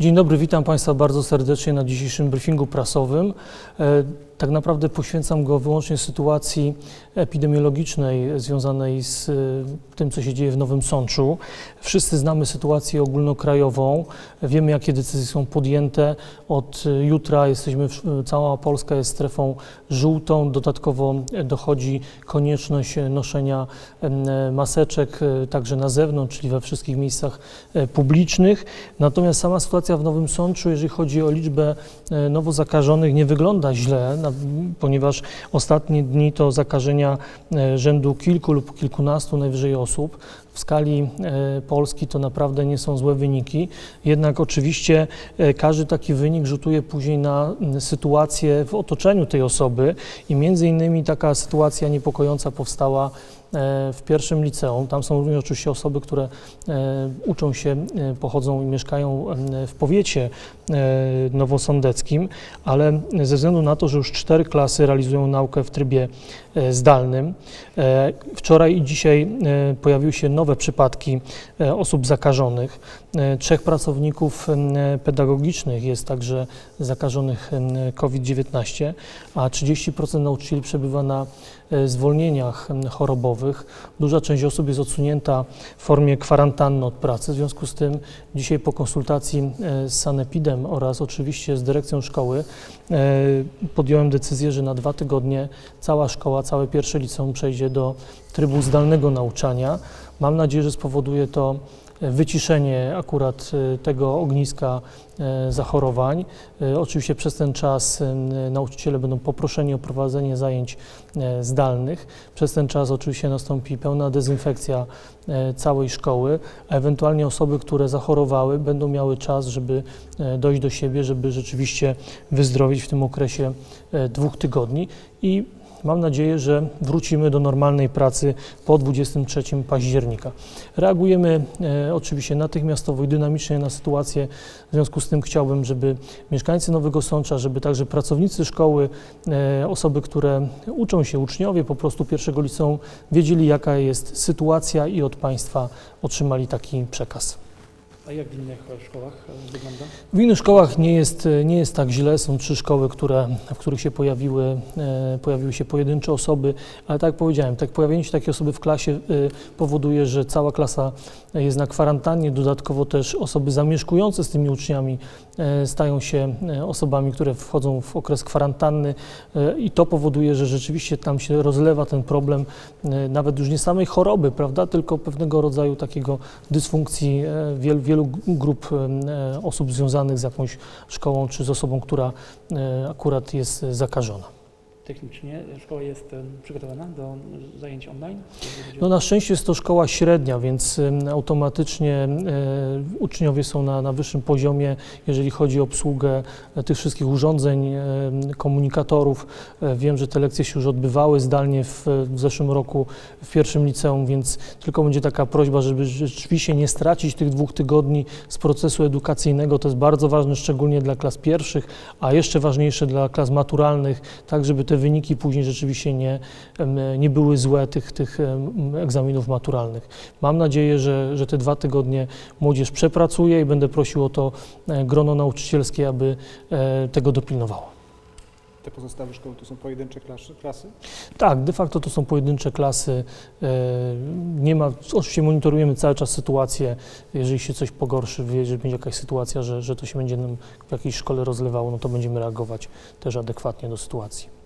Dzień dobry, witam Państwa bardzo serdecznie na dzisiejszym briefingu prasowym. E, Tak naprawdę poświęcam go wyłącznie sytuacji epidemiologicznej związanej z e, tym, co się dzieje w Nowym Sączu. Wszyscy znamy sytuację ogólnokrajową, wiemy, jakie decyzje są podjęte. Od e, jutra jesteśmy, w- cała Polska jest strefą żółtą. Dodatkowo e, dochodzi konieczność e, noszenia e, maseczek e, także na zewnątrz, czyli we wszystkich miejscach e, publicznych. Natomiast sama sytuacja w Nowym Sączu, jeżeli chodzi o liczbę e, nowo zakażonych, nie wygląda źle, ponieważ ostatnie dni to zakażenia e, rzędu kilku lub kilkunastu najwyżej osób. W skali e, Polski to naprawdę nie są złe wyniki, jednak oczywiście e, każdy taki wynik rzutuje później na sytuację w otoczeniu tej osoby i między innymi taka sytuacja niepokojąca powstała w pierwszym liceum. Tam są również oczywiście osoby, które e, uczą się, e, pochodzą i mieszkają em, w powiecie e, nowosądeckim, ale ze względu na to, że już cztery klasy realizują naukę w trybie e, zdalnym, e, wczoraj i dzisiaj e, pojawiły się nowe przypadki e, osób zakażonych. E, Trzech pracowników em, pedagogicznych jest także zakażonych em, COVID-19, a 30% nauczycieli przebywa na e, zwolnieniach em, chorobowych. Duża część osób jest odsunięta w formie kwarantanny od pracy. W związku z tym dzisiaj po konsultacji e, z Sanepidem oraz oczywiście z dyrekcją szkoły e, podjąłem decyzję, że na dwa tygodnie cała szkoła, całe pierwsze liceum przejdzie do trybu zdalnego nauczania. Mam nadzieję, że spowoduje to wyciszenie akurat e, tego ogniska e, zachorowań. E, Oczywiście przez ten czas nauczyciele będą poproszeni o prowadzenie zajęć zdalnych. Przez ten czas oczywiście nastąpi pełna dezynfekcja całej szkoły, a ewentualnie osoby, które zachorowały, będą miały czas, żeby dojść do siebie, żeby rzeczywiście wyzdrowieć w tym okresie dwóch tygodni i Mam nadzieję, że wrócimy do normalnej pracy po 23 października. Reagujemy e, oczywiście natychmiastowo i dynamicznie na sytuację. W związku z tym chciałbym, żeby mieszkańcy Nowego Sącza, żeby także pracownicy szkoły, e, osoby, które uczą się, uczniowie po prostu pierwszego liceum, wiedzieli jaka jest sytuacja i od państwa otrzymali taki przekaz. A jak w innych e, szkołach e, wygląda? W innych szkołach nie jest, nie jest tak źle. Są trzy szkoły, które, w których się pojawiły, e, pojawiły się pojedyncze osoby, ale tak jak powiedziałem, tak pojawienie się takiej osoby w klasie e, powoduje, że cała klasa jest na kwarantannie. Dodatkowo też osoby zamieszkujące z tymi uczniami e, stają się e, osobami, które wchodzą w okres kwarantanny e, i to powoduje, że rzeczywiście tam się rozlewa ten problem e, nawet już nie samej choroby, prawda, tylko pewnego rodzaju takiego dysfunkcji e, wielu, wielu grup e, osób związanych z jakąś szkołą czy z osobą, która e, akurat jest zakażona. Technicznie szkoła jest przygotowana do zajęć online? No na szczęście jest to szkoła średnia, więc automatycznie uczniowie są na, na wyższym poziomie, jeżeli chodzi o obsługę e, tych wszystkich urządzeń, komunikatorów. E, Wiem, że te lekcje się już odbywały zdalnie w, w zeszłym roku w pierwszym liceum, więc tylko będzie taka prośba, żeby rzeczywiście nie stracić tych dwóch tygodni z procesu edukacyjnego. To jest bardzo ważne, szczególnie dla klas pierwszych, a jeszcze ważniejsze dla klas maturalnych, tak żeby te wyniki później rzeczywiście nie, nie były złe tych, tych egzaminów maturalnych. Mam nadzieję, że, że te dwa tygodnie młodzież przepracuje i będę prosił o to e, grono nauczycielskie, aby e, tego dopilnowało. Te pozostałe szkoły to są pojedyncze klasy? klasy? Tak, de facto to są pojedyncze klasy. e, Nie ma, oczywiście monitorujemy cały czas sytuację. Jeżeli się coś pogorszy, jeżeli będzie jakaś sytuacja, że, że to się będzie nam w jakiejś szkole rozlewało, no to będziemy reagować też adekwatnie do sytuacji.